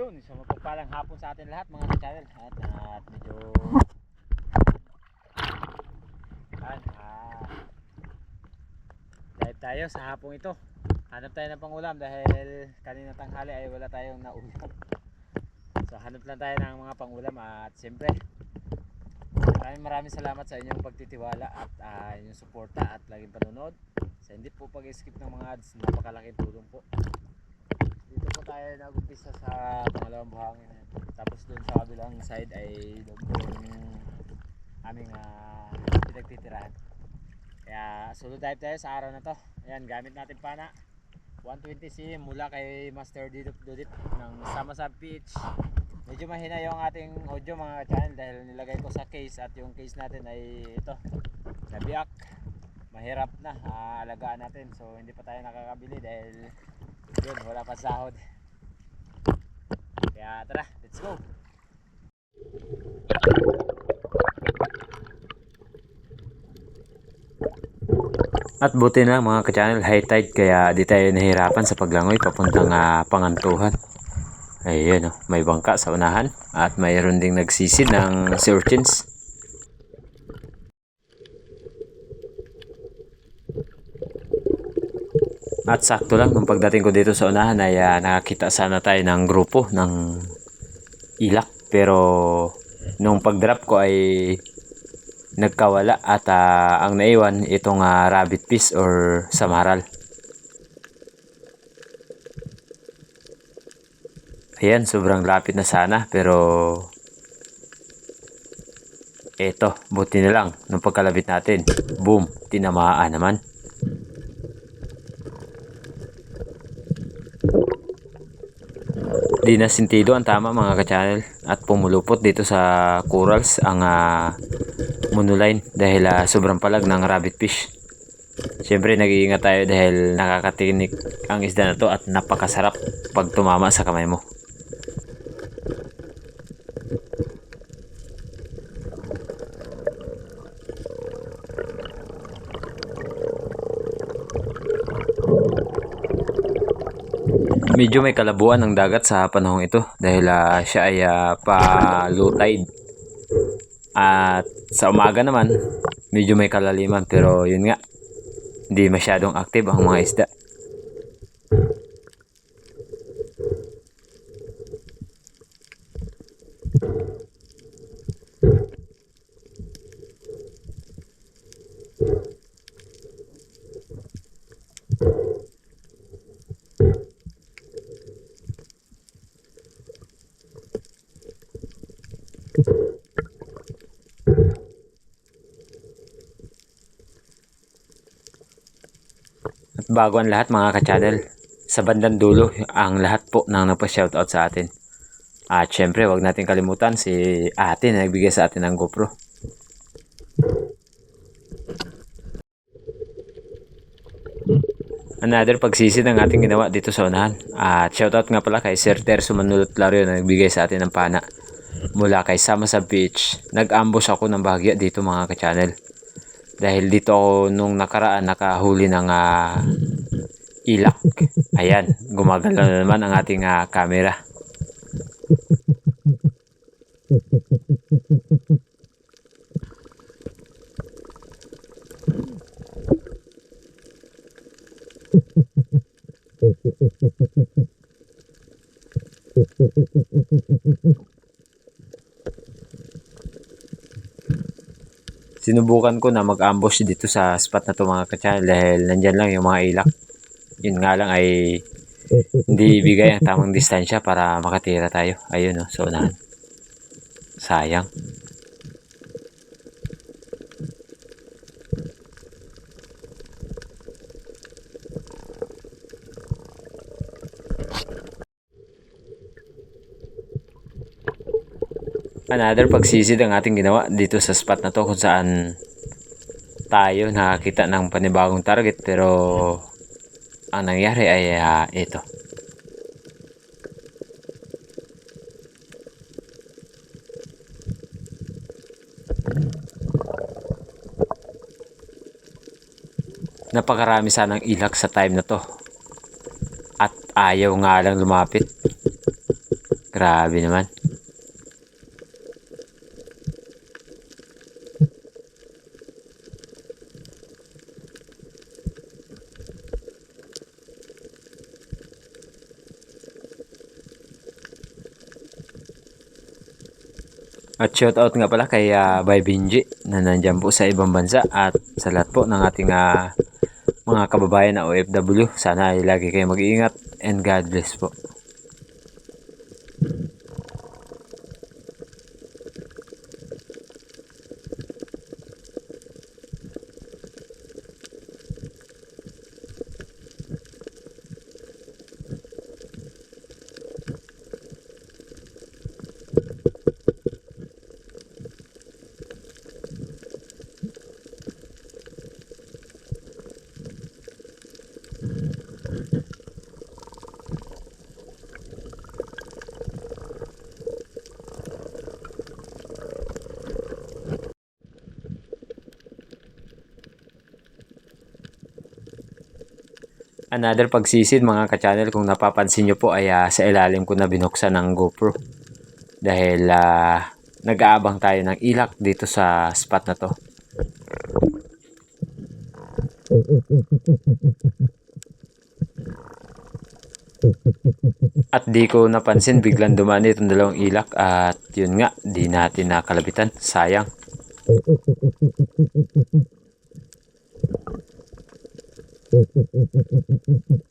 Yun, isang mapagpalang hapon sa atin lahat mga ka-channel. At, at medyo... At, ah... Dive tayo sa hapong ito. Hanap tayo ng pangulam dahil kanina tanghali ay wala tayong naulam. So hanap lang tayo ng mga pangulam at siyempre maraming maraming salamat sa inyong pagtitiwala at ah, inyong suporta at laging panonood. Sa hindi po pag-skip ng mga ads, napakalaking tulong po. Dito po tayo nag-umpisa sa pangalawang buhangin. Tapos doon sa kabilang side ay doon po yung aming ah, pinagtitirahan. Kaya solo dive tayo sa araw na to. Ayan, gamit natin pana. 120 cm mula kay Master Didop Dudit ng Sama sa Beach. Medyo mahina yung ating audio mga channel dahil nilagay ko sa case at yung case natin ay ito, nabiyak. Mahirap na aalagaan natin so hindi pa tayo nakakabili dahil yun, wala pa sahod. Kaya tara, let's go! At buti na mga ka-channel, high tide kaya di tayo nahirapan sa paglangoy papuntang ah, pangantuhan. Ayun, oh, may bangka sa unahan at mayroon ding nagsisid ng sea urchins. At sakto lang nung pagdating ko dito sa unahan ay ah, nakakita sana tayo ng grupo ng ilak pero nung pag-drop ko ay nagkawala at ah, ang naiwan itong ah, rabbit fish or samaral. Ayan, sobrang lapit na sana pero eto, buti na lang nung pagkalabit natin. Boom, tinamaan naman. Di sintido ang tama mga ka-channel at pumulupot dito sa corals ang ah, monoline dahil ah, sobrang palag ng rabbit fish. Siyempre nag-iingat tayo dahil nakakatinik ang isda na to at napakasarap pag tumama sa kamay mo. Medyo may kalabuan ng dagat sa panahong ito dahil ah, siya ay ah, pa low tide. At sa umaga naman, medyo may kalaliman pero yun nga, hindi masyadong active ang mga isda. At bago ang lahat mga ka-channel, sa bandang dulo ang lahat po ng nagpa-shoutout sa atin. At syempre, wag natin kalimutan si ate na nagbigay sa atin ng GoPro. Another pagsisid ang ating ginawa dito sa unahan. At shoutout nga pala kay Sir Terso Manulot Lario na nagbigay sa atin ng pana. Mula kay Sama sa Beach, nag-ambush ako ng bahagya dito mga ka-channel. Dahil dito ako nung nakaraan nakahuli ng ah, ilak. Ayan, gumagalaw na naman ang ating ah, camera. Sinubukan ko na mag-ambush dito sa spot na to mga ka-channel dahil nandyan lang yung mga ilak. Yun nga lang ay hindi ibigay ang tamang distansya para makatira tayo. Ayun no, so unahan. Sayang. Another pagsisid ang ating ginawa dito sa spot na to kung saan tayo nakakita ng panibagong target pero ang nangyari ay ah, ito. Napakarami sanang ilak sa time na to. At ayaw nga lang lumapit. Grabe naman. At shoutout nga pala kay uh, Bay Benji na nandyan po sa ibang bansa at sa lahat po ng ating ah, mga kababayan na OFW. Sana ay lagi kayo mag-iingat and God bless po. Another pagsisid mga ka-channel kung napapansin nyo po ay ah, sa ilalim ko na binuksan ng GoPro. Dahil ah, nag-aabang tayo ng ilak dito sa spot na to. At di ko napansin biglang dumani itong dalawang ilak at yun nga di natin nakalabitan. Sayang. フフフフフフ。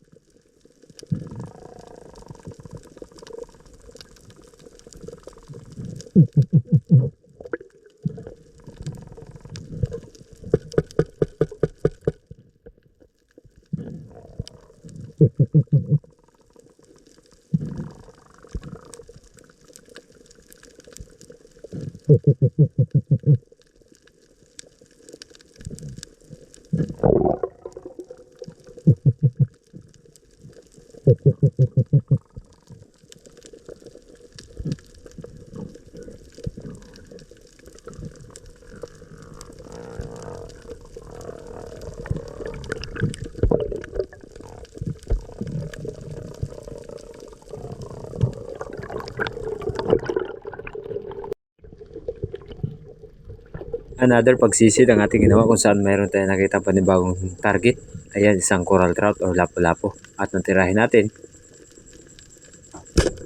Another pagsisid ang ating ginawa kung saan mayroon tayong nakita panibagong target. Ayan, isang coral trout o lapo-lapo. At natirahin natin.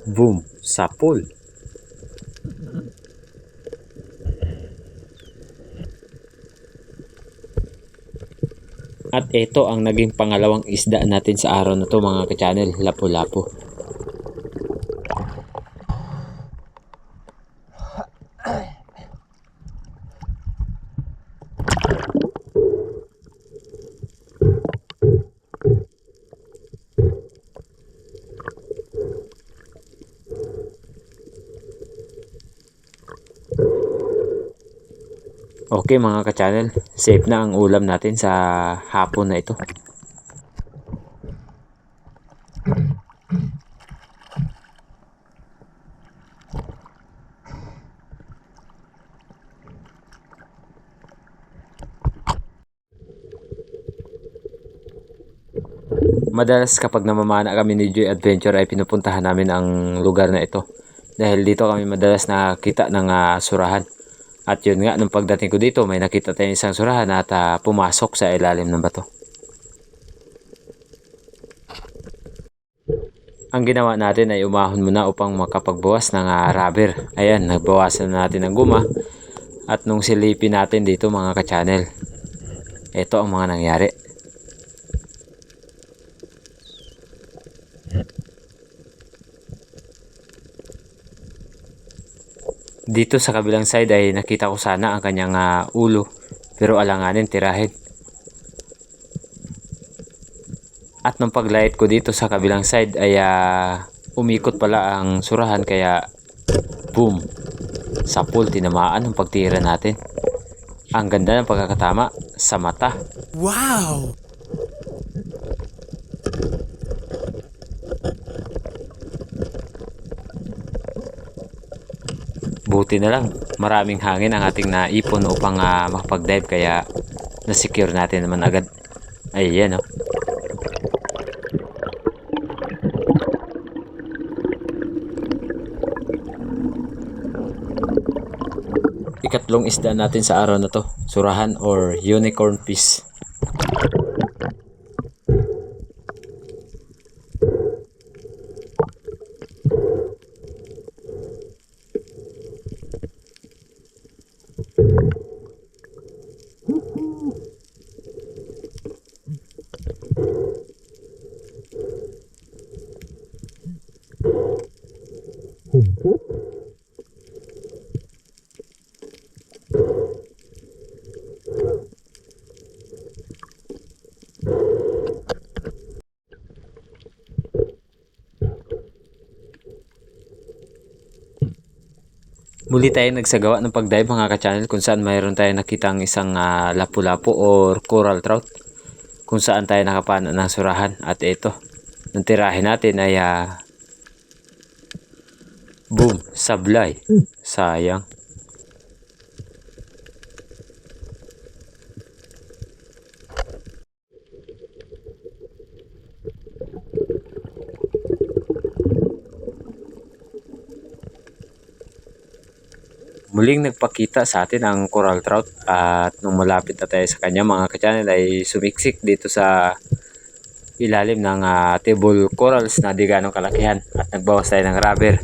Boom! Sapul! At ito ang naging pangalawang isda natin sa araw na to mga ka-channel, lapo-lapo. Okay mga ka-channel, safe na ang ulam natin sa hapon na ito. Madalas kapag namamana kami ni Joy Adventure ay pinupuntahan namin ang lugar na ito. Dahil dito kami madalas nakakita ng ah, surahan. At yun nga, nung pagdating ko dito, may nakita tayong isang surahan at ah, pumasok sa ilalim ng bato. Ang ginawa natin ay umahon muna upang makapagbawas ng ah, rubber. Ayan, nagbawasan na natin ng guma. At nung silipin natin dito mga ka-channel, ito ang mga nangyari. Dito sa kabilang side ay nakita ko sana ang kanyang ah, ulo pero alanganin tirahin. At nung paglight ko dito sa kabilang side ay ah, umikot pala ang surahan kaya boom sapul tinamaan ang pagtira natin. Ang ganda ng pagkakatama sa mata. Wow! buti na lang maraming hangin ang ating naipon upang uh, makapag-dive kaya na-secure natin naman agad ayan o oh. ikatlong isda natin sa araw na to surahan or unicorn fish Muli tayo nagsagawa ng pagdive mga ka-channel kung saan mayroon tayo nakitang isang ah, lapu-lapu or coral trout. Kung saan tayo nakapana ng surahan. At ito nang tirahin natin ay ah, boom sablay. Sayang Muling nagpakita sa atin ang coral trout at nung malapit na tayo sa kanya mga ka-channel ay sumiksik dito sa ilalim ng ah, table corals na di ganong kalakihan at nagbawas tayo ng rubber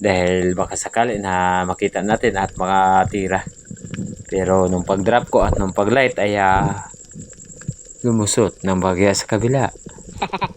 dahil baka sakali na makita natin at makatira. Pero nung pag-drop ko at nung pag-light ay ah, lumusot ng bagya sa kabila.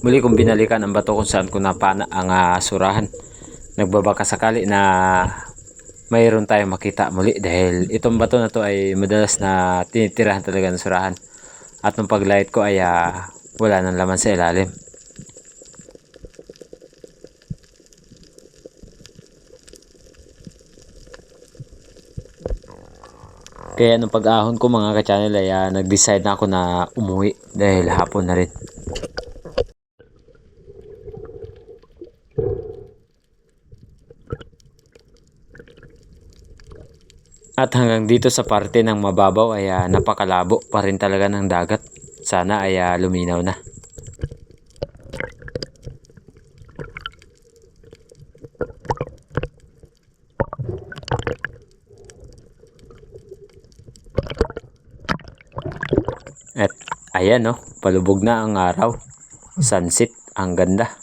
Muli kong binalikan ang bato kung saan ko napana ang ah, surahan. Nagbabaka sakali na mayroon tayong makita muli dahil itong bato na to ay madalas na tinitirahan talaga ng surahan. At nung paglight ko ay ah, wala nang laman sa ilalim. Kaya nung pag-ahon ko mga ka-channel ay ah, nag-decide na ako na umuwi dahil hapon na rin. At hanggang dito sa parte ng mababaw ay ah, napakalabo pa rin talaga ng dagat. Sana ay ah, luminaw na. At ayan no, palubog na ang araw. Sunset, ang ganda.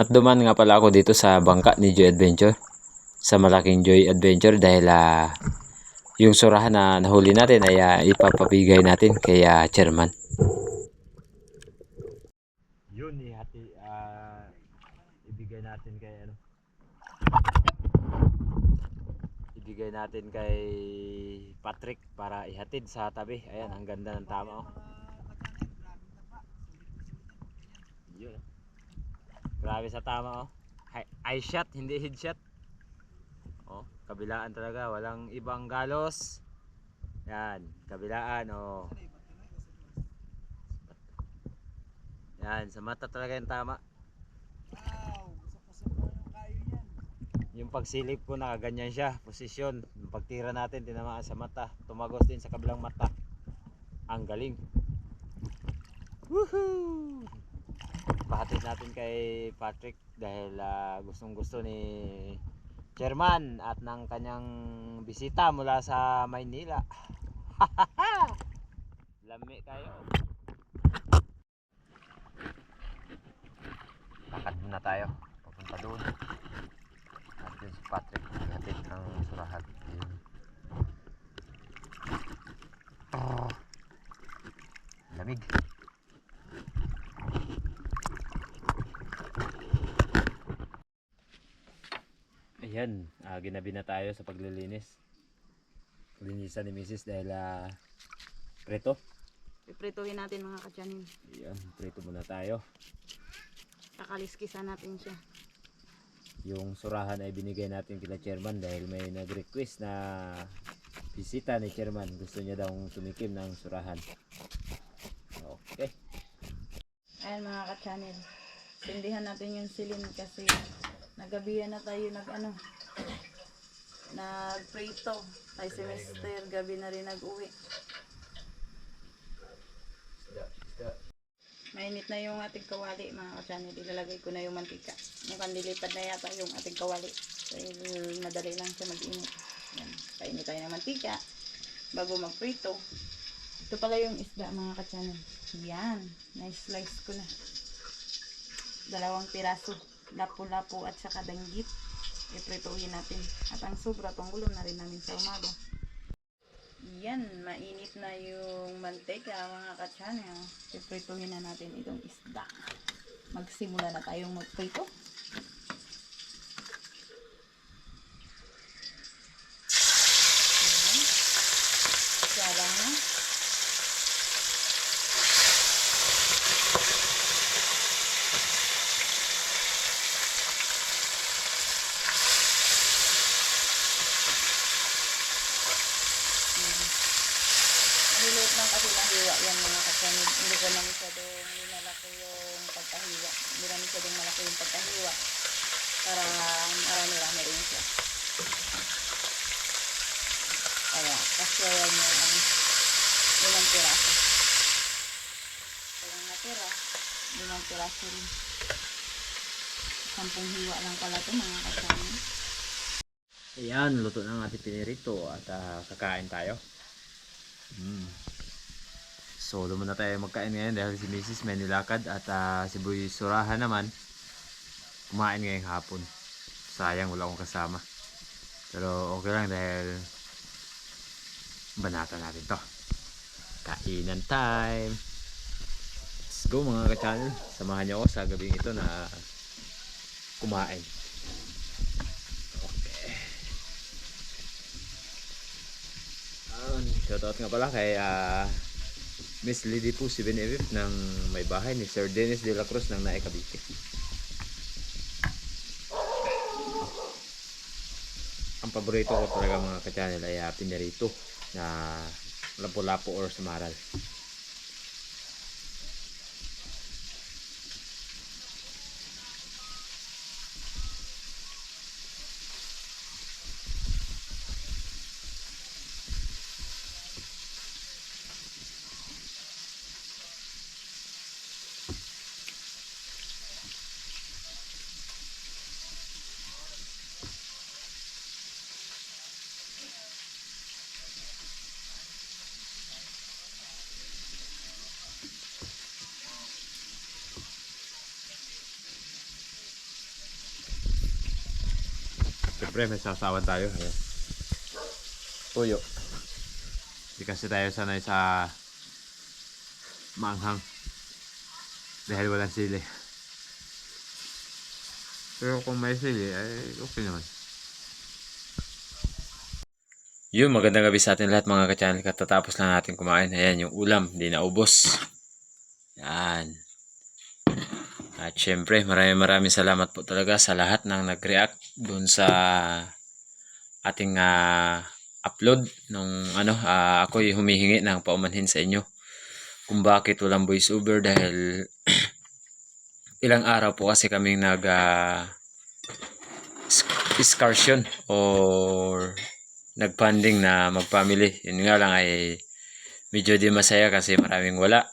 At duman nga pala ako dito sa bangka ni Joy Adventure. Sa malaking Joy Adventure dahil ah, yung surahan na nahuli natin ay ah, ipapabigay natin kay ah, chairman. Yun, ihati, ah, ibigay natin kay ano. Ibigay natin kay Patrick para ihatid sa tabi. Ayan, ang ganda ng tama oh. Yun. Grabe sa tama oh. Eye shot, hindi headshot. Oh, kabilaan talaga, walang ibang galos. Yan, kabilaan oh. Yan, sa mata talaga yung tama. Yung pagsilip ko nakaganyan siya, posisyon. Yung pagtira natin, tinamaan sa mata. Tumagos din sa kabilang mata. Ang galing. Woohoo! Pahatid natin kay Patrick dahil ah, gustong gusto ni chairman at ng kanyang bisita mula sa Maynila. Lami kayo. Lakad muna tayo. Papunta doon. At si Patrick hatid ng surahan. Ayun. Ah. Lamig. Ayan, ah, ginabi na tayo sa paglilinis. Linisan ni Mrs. dahil ah, preto. Piprituhin natin mga katsanin. Ayan, prito muna tayo. Kakaliskisan natin siya. Yung surahan ay binigay natin kila chairman dahil may nag-request na bisita ni chairman. Gusto niya daw tumikim ng surahan. Okay. Ayan mga ka-channel. Sindihan natin yung silin kasi nagabihan na tayo nag ano nagprito. Ay Mr. gabi na rin nag-uwi. Mainit na yung ating kawali mga ka-channel. Ilalagay ko na yung mantika. Mukhang lilipad na yata yung ating kawali. Dahil madali lang siya mag-init. Yan. Painit tayo ng mantika bago magprito. Ito pala yung isda mga ka-channel. Yan. Na-slice ko na. Dalawang piraso. Lapu-lapu at saka danggit. Iprituhin natin. At ang sobra, pangulam na rin namin sa umaga. Yan. Mainit na yung mantika mga ka-channel. Iprituhin na natin itong isda. Magsimula na tayong magprito. Ayan. Sarang na. Nililit lang kasi ng hiwa yan mga kasanid. Hindi ko na masyadong linalaki yung pagkahiwa. Hindi na masyadong malaki yung pagkahiwa. Para marami-rami rin siya. Kaya, kasyayan yung ano, limang piraso. Kaya natira, limang piraso rin. Sampung hiwa lang pala ito mga kasanid. Ayan, luto ng ating pinirito at ah, kakain tayo. Mm. Solo muna tayo magkain ngayon dahil si Mrs. may nilakad at ah, si Boy Surahan naman kumain ngayong hapon. Sayang wala akong kasama. Pero okay lang dahil banata natin to. Kainan time! Let's go mga ka-channel. Samahan niyo ako sa gabing ito na kumain. Um, shoutout nga pala kay ah, Miss Lady po si Benevip ng may bahay ni Sir Dennis de la Cruz ng Nae. Ang paborito ko talaga mga ka-channel ay uh, pinarito na lapu-lapu or samaral. Siyempre may sasawan tayo. Ayan. Tuyo. Hindi kasi tayo sanay sa maanghang. Dahil walang sili. Pero kung may sili, ay okay naman. Yun, magandang gabi sa atin lahat mga ka-channel. Katatapos lang natin kumain. Ayan, yung ulam, hindi naubos. Yan. At syempre, maraming maraming salamat po talaga sa lahat ng nag-react doon sa ating ah, upload nung ano, ah, ako'y humihingi ng paumanhin sa inyo kung bakit walang voiceover dahil ilang araw po kasi kaming nag sk- excursion or nag-funding na mag-family. Yun nga lang ay medyo di masaya kasi maraming wala.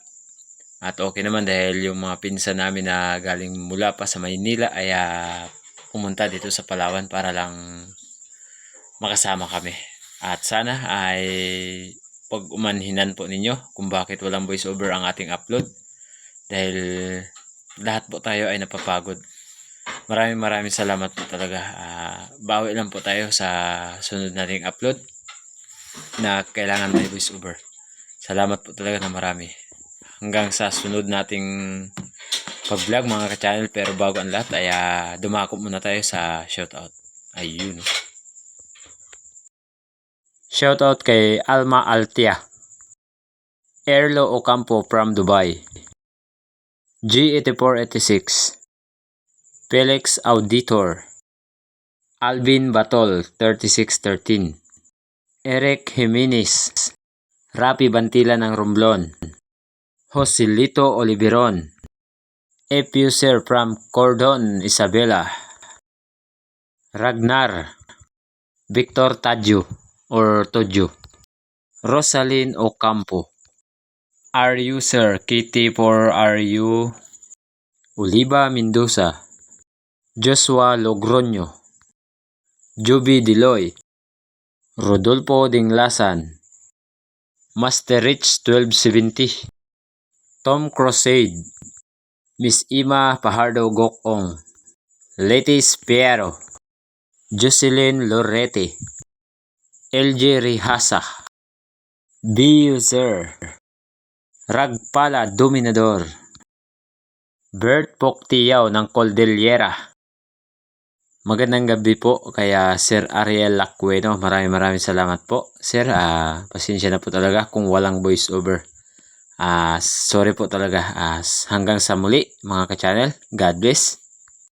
At okay naman dahil yung mga pinsan namin na galing mula pa sa Maynila ay ah, pumunta dito sa Palawan para lang makasama kami. At sana ay pag umanhinan po ninyo kung bakit walang voiceover ang ating upload. Dahil lahat po tayo ay napapagod. Maraming maraming salamat po talaga. Ah, bawi lang po tayo sa sunod nating upload na kailangan may voiceover. Salamat po talaga na marami hanggang sa sunod nating pag-vlog mga ka-channel pero bago ang lahat ay ah, dumako muna tayo sa shoutout. Ayun. Shoutout kay Alma Altia. Erlo Ocampo from Dubai. G8486. Felix Auditor. Alvin Batol, 3613. Eric Jimenez. Rapi Bantila ng Romblon. Joselito Oliveron. Epuser from Cordon, Isabela. Ragnar. Victor Tadjo or Todjo. Rosalyn Ocampo. RU Sir Kitty for RU. Oliva Mendoza. Joshua Logroño. Juby Diloy. Rodolfo Dinglasan. Master Rich 1270. Tom Crusade. Miss Ima Pajardo Gokong. Letis Piero. Jocelyn Lorete. LJ Rihasa. B User. Ragpala Dominador. Bert Poctiao ng Cordillera. Magandang gabi po kaya Sir Ariel Lacueno. Maraming maraming salamat po. Sir, ah pasensya na po talaga kung walang voice over. Ah, sorry po talaga. Ah, hanggang sa muli mga ka-channel. God bless.